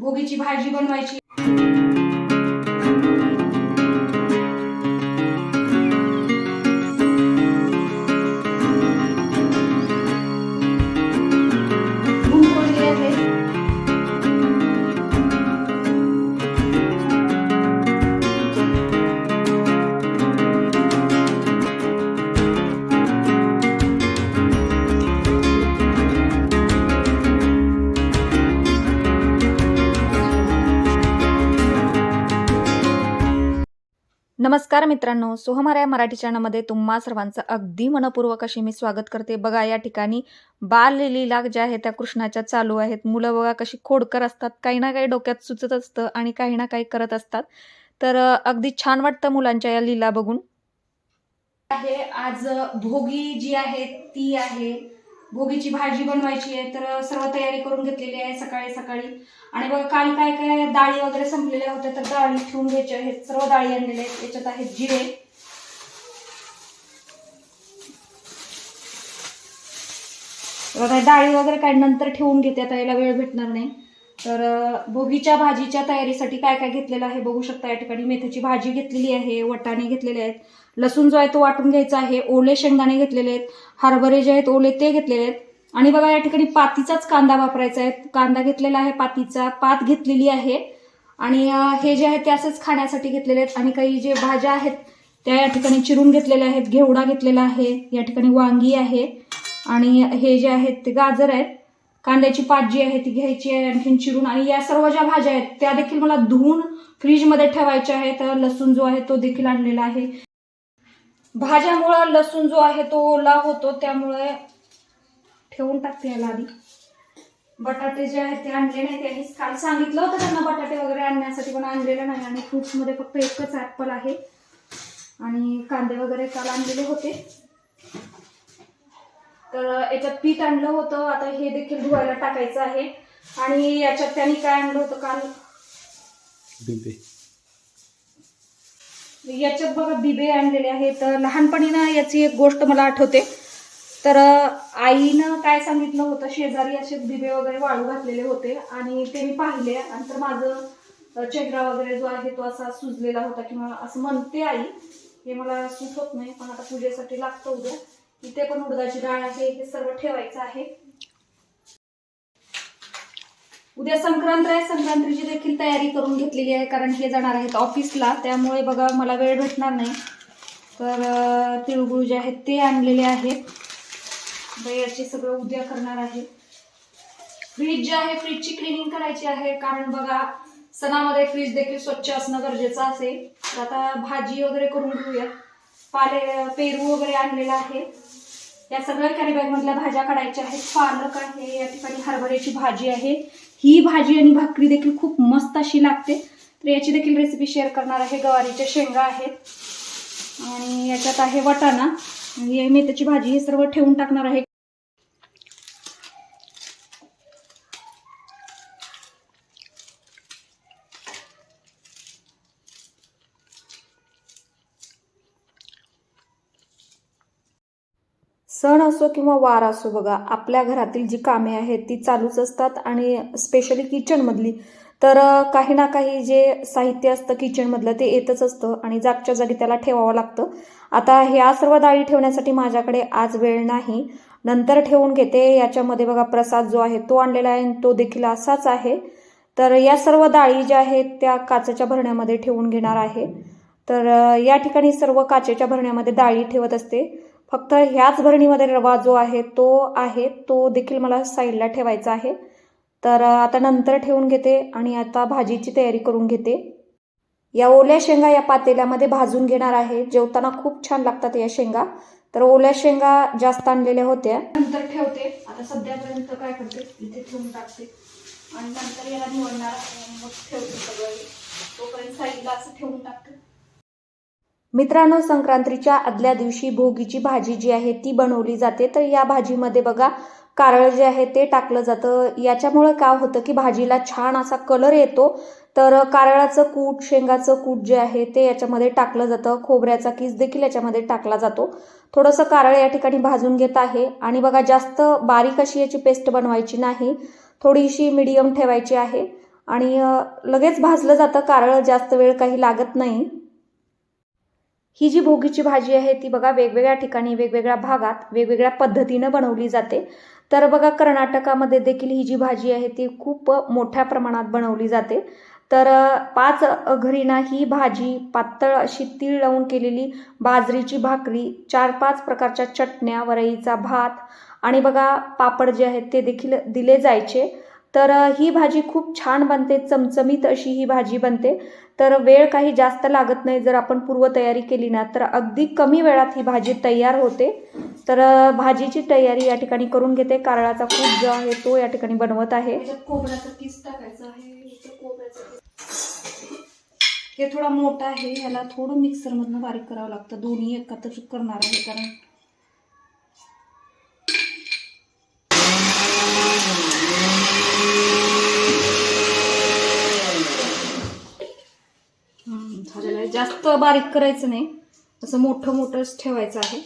भोगीची भाजी बनवायची. नमस्कार मित्रांनो सोहमारा या मराठी चॅनलमध्ये तुम्हा सर्वांचं अगदी मनपूर्वक अशी मी स्वागत करते. बघा या ठिकाणी बाललीला ज्या आहेत त्या कृष्णाच्या चालू आहेत. मुलं बघा कशी खोडकर असतात काही ना काही डोक्यात सुचत असतं आणि काही ना काही करत असतात. तर अगदी छान वाटतं मुलांच्या या लीला बघून. आहे आज भोगी जी आहे ती आहे. भोगीची भाजी बनवायची आहे तर सर्व तयारी करून घेतलेली आहे सकाळी सकाळी. आणि बघा काल काय काय डाळी वगैरे संपलेल्या होत्या तर डाळी ठेवून घ्यायच्या आहेत. सर्व डाळी आणलेल्या आहेत. याच्यात आहेत जिरे. बघा डाळी वगैरे काय नंतर ठेवून घेते आता याला वेळ भेटणार नाही. तर भोगीच्या भाजीच्या तयारीसाठी काय काय घेतलेलं आहे बघू शकता. या ठिकाणी मेथीची भाजी घेतलेली आहे वटाणे घेतलेले आहेत. लसूण जो आहे तो वाटून घ्यायचा आहे ओले शेंगदाणे घेतलेले आहेत हरभरे जे आहेत ओले ते घेतलेले आहेत. आणि बघा या ठिकाणी पातीचाच कांदा वापरायचा आहे. कांदा घेतलेला आहे पातीचा पात घेतलेली आहे. आणि हे जे आहे ते असंच खाण्यासाठी घेतलेले आहेत. आणि काही जे भाज्या आहेत त्या या ठिकाणी चिरून घेतलेल्या आहेत. घेवडा घेतलेला आहे. या ठिकाणी वांगी आहे. आणि हे जे आहेत ते गाजर आहेत. कांद्याची पात जी आहे ती घ्यायची आहे आणखीन चिरून. आणि या सर्व ज्या भाज्या आहेत त्या देखील मला धुवून फ्रीजमध्ये ठेवायच्या आहेत. लसूण जो आहे तो देखील आणलेला आहे. भाज्यामुळं लसूण जो आहे तो ओला होतो त्यामुळे ठेवून टाकते याला आधी. बटाटे जे आहेत ते आणले नाही त्यांनी काल सांगितलं होतं त्यांना बटाटे वगैरे आणण्यासाठी पण आणलेलं नाही. आणि फ्रुट्समध्ये फक्त एकच ॲपल आहे. आणि कांदे वगैरे काल आणलेले होते. तर याच्यात पीठ आणलं होतं. आता हे देखील धुवायला टाकायचं आहे. आणि याच्यात त्यांनी काय आणलं होतं काल? याच्यात बघा बिबे आणलेले आहेत. तर लहानपणी ना याची एक गोष्ट मला आठवते. तर आईनं काय सांगितलं होतं शेजारी असे बिबे वगैरे वाळू घातलेले होते आणि ते मी पाहिले. आणि तर माझं चेहरा वगैरे जो आहे तो असा सुजलेला होता किंवा असं म्हणते आई. हे मला सूट होत नाही पण आता पूजेसाठी लागतं उद्या. इथे पण उडदाची डाळ आहे हे सर्व ठेवायचं आहे. उद्या संक्रांत आहे संक्रांतीची देखील तयारी करून घेतलेली आहे कारण हे जाणार आहेत ऑफिसला. त्यामुळे बघा मला वेळ भेटणार नाही. तर तिळगुळ जे आहेत ते आणलेले आहेत. तर याचे सगळं उद्या करणार आहे. फ्रीज जे आहे फ्रीजची क्लिनिंग करायची आहे कारण बघा सणामध्ये फ्रीज देखील स्वच्छ असणं गरजेचं असेल तर आता भाजी वगैरे करून घेऊया. पाले पेरू वगैरे आणलेला आहे. या सगळ्या कॅरीबॅगमधल्या भाज्या काढायच्या आहेत. पालक आहे या ठिकाणी हरभऱ्याची भाजी आहे. ही भाजी आणि भाकरी देखील खूप मस्त अशी लागते. तर याची देखील रेसिपी शेअर करणार आहे गवारीच्या शेंगा आहेत. आणि याच्यात आहे वटाणा. हे मेथीची भाजी हे सर्व ठेवून टाकणार आहे. सण असो किंवा वार असो बघा आपल्या घरातील जी कामे आहेत ती चालूच असतात आणि स्पेशली किचनमधली तर काही ना काही जे साहित्य असतं किचनमधलं ते येतच असतं आणि जागच्या जागी त्याला ठेवावं लागतं. आता ह्या सर्व डाळी ठेवण्यासाठी माझ्याकडे आज वेळ नाही. नंतर ठेवून घेते. याच्यामध्ये बघा प्रसाद जो आहे तो आणलेला आहे तो देखील असाच आहे. तर या सर्व डाळी ज्या आहेत त्या काचेच्या भरण्यामध्ये ठेवून घेणार आहे. तर या ठिकाणी सर्व काचेच्या भरण्यामध्ये डाळी ठेवत असते. फक्त ह्याच भरणीमध्ये रवा जो आहे तो आहे तो देखील मला साईडला ठेवायचा आहे. तर आता नंतर ठेवून घेते आणि आता भाजीची तयारी करून घेते. या ओल्या शेंगा या पातेल्यामध्ये भाजून घेणार आहे. जेवताना खूप छान लागतात या शेंगा. तर ओल्या शेंगा जास्त आणलेल्या होत्या. नंतर ठेवते. आता सध्यापर्यंत काय करते? इथे ठेवून टाकते. आणि नंतर याला निवडणार मग ठेवते सगळं. तोपर्यंत साईडला असं ठेवून टाकते. मित्रांनो संक्रांतीच्या आदल्या दिवशी भोगीची भाजी जी आहे ती बनवली जाते. तर या भाजीमध्ये बघा कारळ जे आहे ते टाकलं जातं. याच्यामुळं काय होतं की भाजीला छान असा कलर येतो. तर कारळाचं कूट शेंगाचं कूट जे आहे ते याच्यामध्ये टाकलं जातं. खोबऱ्याचा किस देखील याच्यामध्ये टाकला जातो. थोडंसं कारळ या ठिकाणी भाजून घेत आहे. आणि बघा जास्त बारीक अशी याची पेस्ट बनवायची नाही. थोडीशी मिडियम ठेवायची आहे. आणि लगेच भाजलं जातं. कारळ जास्त वेळ काही लागत नाही. ही जी भोगीची भाजी आहे ती बघा वेगवेगळ्या ठिकाणी वेगवेगळ्या भागात वेगवेगळ्या पद्धतीनं बनवली जाते. तर बघा कर्नाटकामध्ये देखील ही जी भाजी आहे ती खूप मोठ्या प्रमाणात बनवली जाते. तर पाच घरीना ही भाजी पातळ अशी तीळ लावून केलेली बाजरीची भाकरी चार पाच प्रकारच्या चटण्या वरईचा भात आणि बघा पापड जे आहेत ते देखील दिले जायचे. तर ही भाजी खूप छान बनते चमचमीत अशी ही भाजी बनते. तर वेळ काही जास्त लागत नाही जर आपण पूर्वतयारी केली ना तर अगदी कमी वेळात ही भाजी तयार होते. तर भाजीची तयारी या ठिकाणी करून घेते. कारळाचा खूप जो आहे तो या ठिकाणी बनवत आहे. खोबऱ्याचं किस आहे. हे थोडा मोठा आहे ह्याला थोडं मिक्सरमधनं बारीक करावं लागतं. दोन्ही एकत्र करणार आहे कारण हम्म, झालेलं आहे जास्त बारीक करायचं नाही. असं मोठं मोठंच ठेवायचं आहे.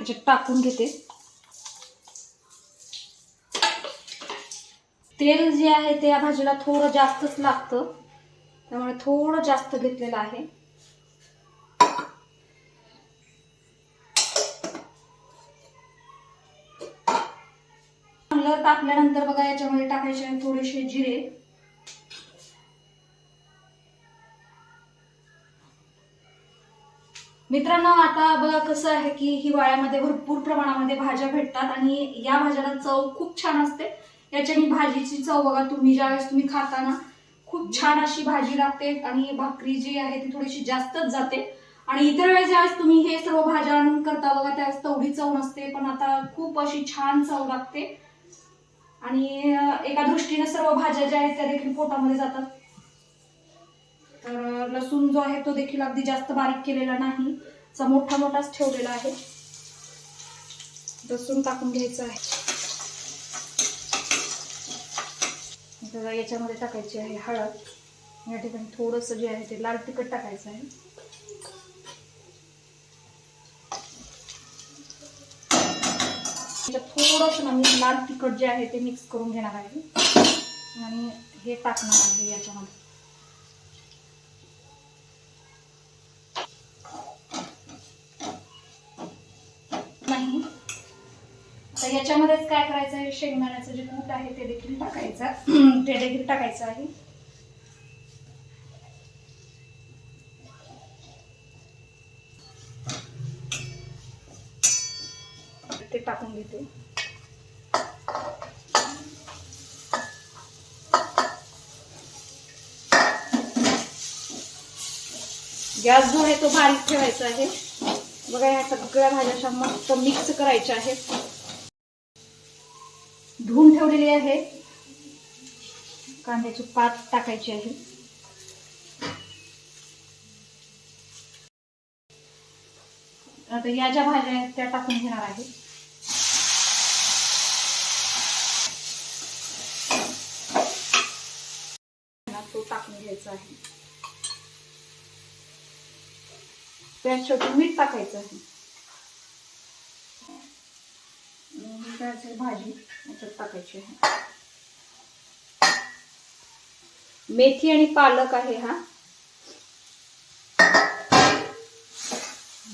याच्यात टाकून घेते. तेल जे आहे ते या भाजीला थोडं जास्तच लागतं. त्यामुळे थोडं जास्त घेतलेलं आहे. चांगलं टाकल्यानंतर बघा याच्यामध्ये टाकायचे थोडेसे जिरे. मित्रांनो आता बघा कसं आहे की हिवाळ्यामध्ये भरपूर प्रमाणामध्ये भाज्या भेटतात आणि या भाज्याला चव खूप छान असते. याच्याने भाजीची चव बघा तुम्ही ज्यावेळेस तुम्ही खाताना खूप छान अशी भाजी लागते आणि भाकरी जी आहे ती थोडीशी जास्तच जाते. आणि इतर वेळेस ज्यावेळेस तुम्ही हे सर्व भाज्या आणून करता बघा त्यावेळेस तेवढी चव नसते पण आता खूप अशी छान चव लागते. आणि एका दृष्टीने सर्व भाज्या ज्या आहेत त्या देखील पोटामध्ये जातात. तर लसूण जो आहे तो देखील अगदी जास्त बारीक केलेला नाही. असा मोठा मोठाच ठेवलेला आहे. लसूण टाकून घ्यायचं आहे. याच्यामध्ये टाकायची आहे हळद. या ठिकाणी थोडंसं जे आहे ते लाल तिखट टाकायचं आहे. थोडंसं ना मी लाल तिखट जे आहे ते मिक्स करून घेणार आहे. आणि हे टाकणार आहे याच्यामध्ये नाही तर याच्यामध्येच काय करायचं आहे? शेंगदाण्याचं जे कूट आहे ते देखील टाकायचं. ते देखील टाकायचं आहे. ते टाकून घेते. गॅस जो आहे तो बारीक ठेवायचा आहे. बघा ह्या सगळ्या भाज्या अशा मस्त मिक्स करायच्या आहेत. ठेवलेली आहे. कांद्याची पात टाकायची आहे. आता या ज्या भाज्या आहेत त्या टाकून घेणार आहे. तो टाकून घ्यायचा आहे. त्यात शेवटी मीठ टाकायचं आहे. आणि भाजी याच्यात टाकायची आहे. मेथी आणि पालक आहे हा.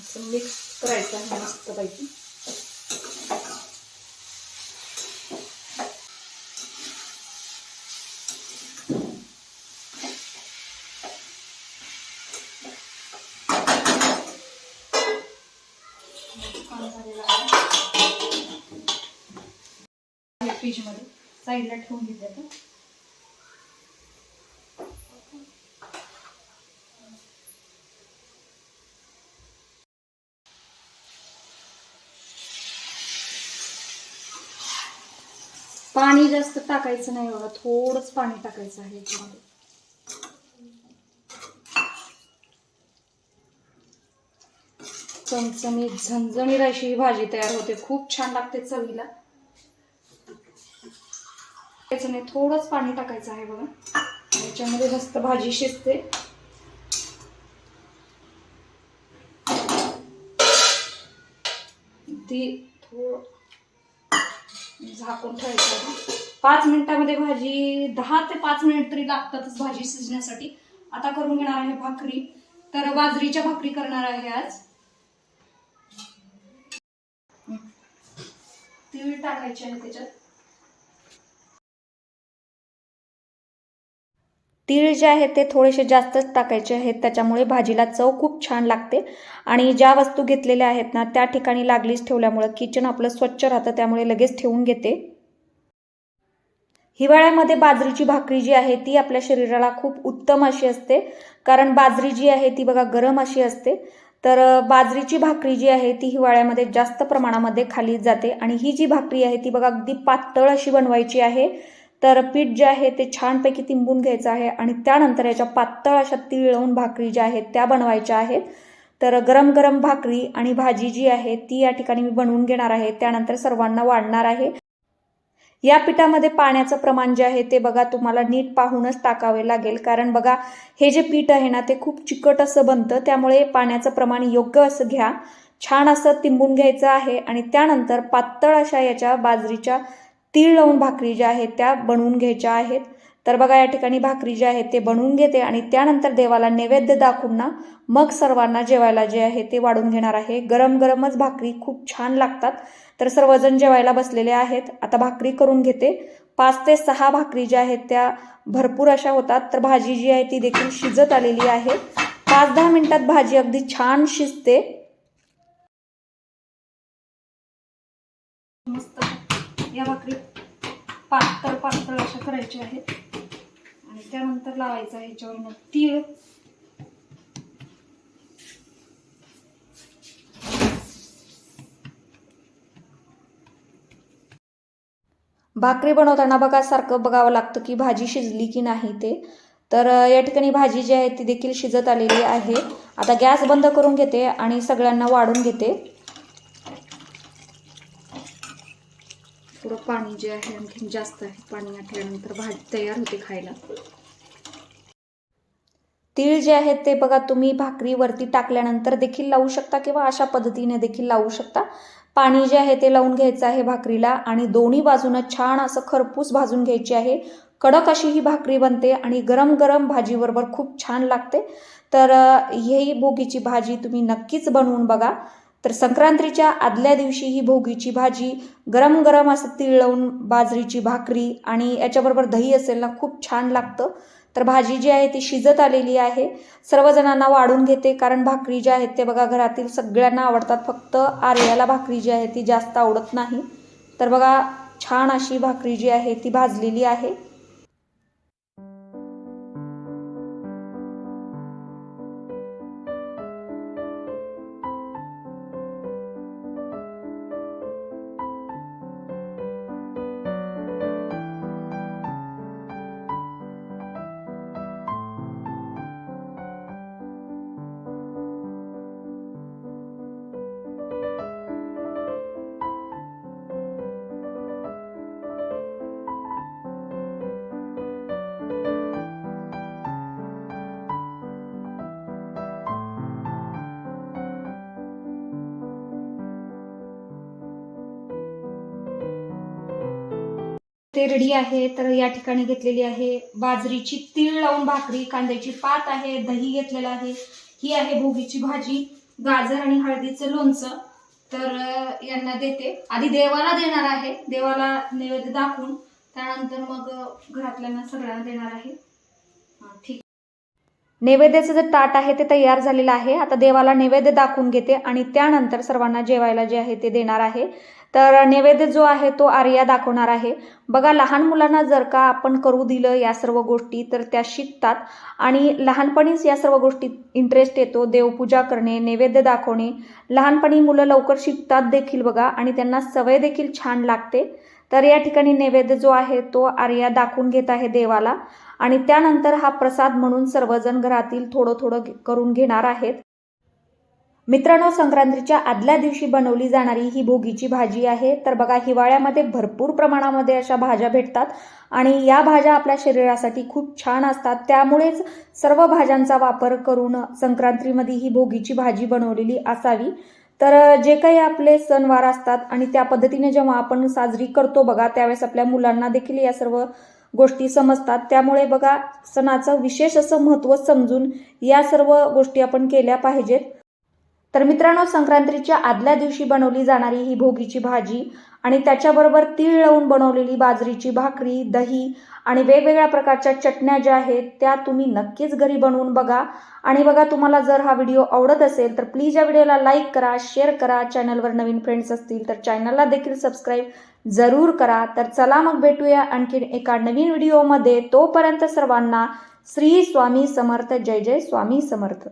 असं मिक्स करायचं आहे मस्त पैकी डिशमध्ये साईडला ठेवून घेतल्या तर पाणी जास्त टाकायचं नाही बघा थोडंच पाणी टाकायचं आहे याच्यामध्ये. चमचमीत झणझणीत अशी ही भाजी तयार होते. खूप छान लागते चवीला. टाकायचं नाही थोडंच पाणी टाकायचं आहे बघा. याच्यामध्ये जास्त भाजी शिजते. ती थोडं झाकून ठेवायचं आहे. पाच मिनिटामध्ये भाजी दहा ते पाच मिनिट तरी लागतातच भाजी शिजण्यासाठी. आता करून घेणार आहे भाकरी. तर बाजरीच्या भाकरी करणार आहे आज. तीळ टाकायची आहे त्याच्यात. तीळ जे आहेत ते थोडेसे जास्तच टाकायचे आहेत. त्याच्यामुळे भाजीला चव खूप छान लागते. आणि ज्या वस्तू घेतलेल्या आहेत ना त्या ठिकाणी लागलीच ठेवल्यामुळं किचन आपलं स्वच्छ राहतं त्यामुळे लगेच ठेवून घेते. हिवाळ्यामध्ये बाजरीची भाकरी जी आहे ती आपल्या शरीराला खूप उत्तम अशी असते. कारण बाजरी जी आहे ती बघा गरम अशी असते. तर बाजरीची भाकरी जी आहे ती हिवाळ्यामध्ये जास्त प्रमाणामध्ये खाली जाते. आणि ही जी भाकरी आहे ती बघा अगदी पातळ अशी बनवायची आहे. तर पीठ जे आहे ते छानपैकी तिंबून घ्यायचं आहे आणि त्यानंतर याच्या पातळ अशा तीळ लावून भाकरी ज्या आहेत त्या बनवायच्या आहेत. तर गरम गरम भाकरी आणि भाजी जी आहे ती या ठिकाणी मी बनवून घेणार आहे. त्यानंतर सर्वांना वाढणार आहे. या पिठामध्ये पाण्याचं प्रमाण जे आहे ते बघा तुम्हाला नीट पाहूनच टाकावे लागेल. कारण बघा हे जे पीठ आहे ना ते खूप चिकट असं बनतं. त्यामुळे पाण्याचं प्रमाण योग्य असं घ्या. छान असं तिंबून घ्यायचं आहे आणि त्यानंतर पातळ अशा याच्या बाजरीच्या तीळ लावून भाकरी ज्या आहेत त्या बनवून घ्यायच्या आहेत. तर बघा या ठिकाणी भाकरी जे आहे ते बनवून घेते आणि त्यानंतर देवाला नैवेद्य दाखवून ना मग सर्वांना जेवायला जे आहे ते वाढून घेणार आहे. गरम गरमच भाकरी खूप छान लागतात. तर सर्वजण जेवायला बसलेले आहेत. आता भाकरी करून घेते. पाच ते सहा भाकरी ज्या आहेत त्या भरपूर अशा होतात. तर भाजी जी आहे ती देखील शिजत आलेली आहे. पाच दहा मिनिटात भाजी अगदी छान शिजते. मस्त या भाकरी पातळ पातळ अशा करायच्या आहेत. आणि त्यानंतर लावायचं आहे ह्याच्यावर मग तीळ. भाकरी बनवताना बघा सारखं बघावं लागतं की भाजी शिजली की नाही ते. तर या ठिकाणी भाजी जी आहे ती देखील शिजत आलेली आहे. आता गॅस बंद करून घेते आणि सगळ्यांना वाढून घेते. थोडं पाणी जे आहे आणखी जास्त आहे पाणी आटल्यानंतर भाजी तयार होते खायला. तीळ जे आहेत ते बघा तुम्ही भाकरीवरती टाकल्यानंतर देखील लावू शकता किंवा अशा पद्धतीने देखील लावू शकता. पाणी जे आहे ते लावून घ्यायचं आहे भाकरीला आणि दोन्ही बाजूनं छान असं खरपूस भाजून घ्यायची आहे. कडक अशी ही भाकरी बनते आणि गरम गरम भाजीबरोबर खूप छान लागते. तर ही भोगीची भाजी तुम्ही नक्कीच बनवून बघा. तर संक्रांतीच्या आदल्या दिवशी ही भोगीची भाजी गरम गरम असं तीळ लावून बाजरीची भाकरी आणि याच्याबरोबर दही असेल ना खूप छान लागतं. तर भाजी जी आहे ती शिजत आलेली आहे. सर्वजणांना वाढून घेते कारण भाकरी जी आहेत ते बघा घरातील सगळ्यांना आवडतात. फक्त आर्याला भाकरी जी आहे ती जास्त आवडत नाही. तर बघा छान अशी भाकरी जी आहे ती भाजलेली आहे. तेरडी आहे तर या ठिकाणी घेतलेली आहे. बाजरीची तीळ लावून भाकरी कांद्याची पात आहे दही घेतलेलं आहे. ही आहे भोगीची भाजी गाजर आणि हळदीचं लोणचं. तर यांना देते. आधी देवाला देणार आहे. देवाला नैवेद्य दाखवून त्यानंतर मग घरातल्यांना सगळ्यांना देणार आहे. नैवेद्याचं जे ताट आहे ते तयार झालेलं आहे. आता देवाला नैवेद्य दाखवून घेते आणि त्यानंतर सर्वांना जेवायला जे आहे ते देणार आहे. तर नैवेद्य जो आहे तो आर्या दाखवणार आहे. बघा लहान मुलांना जर का आपण करू दिलं या सर्व गोष्टी तर त्या शिकतात. आणि लहानपणीच या सर्व गोष्टीत इंटरेस्ट येतो देवपूजा करणे नैवेद्य दाखवणे. लहानपणी मुलं लवकर शिकतात देखील बघा आणि त्यांना सवय देखील छान लागते. तर या ठिकाणी नैवेद्य जो आहे तो आर्या दाखवून घेत आहे देवाला. आणि त्यानंतर हा प्रसाद म्हणून सर्वजण घरातील थोडं थोडं करून घेणार आहेत. मित्रांनो संक्रांतीच्या आदल्या दिवशी बनवली जाणारी ही भोगीची भाजी आहे. तर बघा हिवाळ्यामध्ये भरपूर प्रमाणामध्ये अशा भाज्या भेटतात. आणि या भाज्या आपल्या शरीरासाठी खूप छान असतात. त्यामुळेच सर्व भाज्यांचा वापर करून संक्रांतीमध्ये ही भोगीची भाजी बनवलेली असावी. तर जे काही आपले सणवार असतात आणि त्या पद्धतीने जेव्हा आपण साजरी करतो बघा त्यावेळेस आपल्या मुलांना देखील या सर्व गोष्टी समजतात. त्यामुळे बघा सणाचं विशेष असं महत्त्व समजून या सर्व गोष्टी आपण केल्या पाहिजेत. तर मित्रांनो संक्रांतीच्या आदल्या दिवशी बनवली जाणारी ही भोगीची भाजी आणि त्याच्याबरोबर तीळ लावून बनवलेली बाजरीची भाकरी दही आणि वेगवेगळ्या प्रकारच्या चटण्या ज्या आहेत त्या तुम्ही नक्कीच घरी बनवून बघा. आणि बघा तुम्हाला जर हा व्हिडिओ आवडत असेल तर प्लीज या व्हिडिओला लाईक करा शेअर करा. चॅनलवर नवीन फ्रेंड्स असतील तर चॅनलला देखील सबस्क्राईब जरूर करा. तर चला मग भेटूया आणखीन एका नवीन व्हिडिओमध्ये. तोपर्यंत सर्वांना श्री स्वामी समर्थ. जय जय स्वामी समर्थ.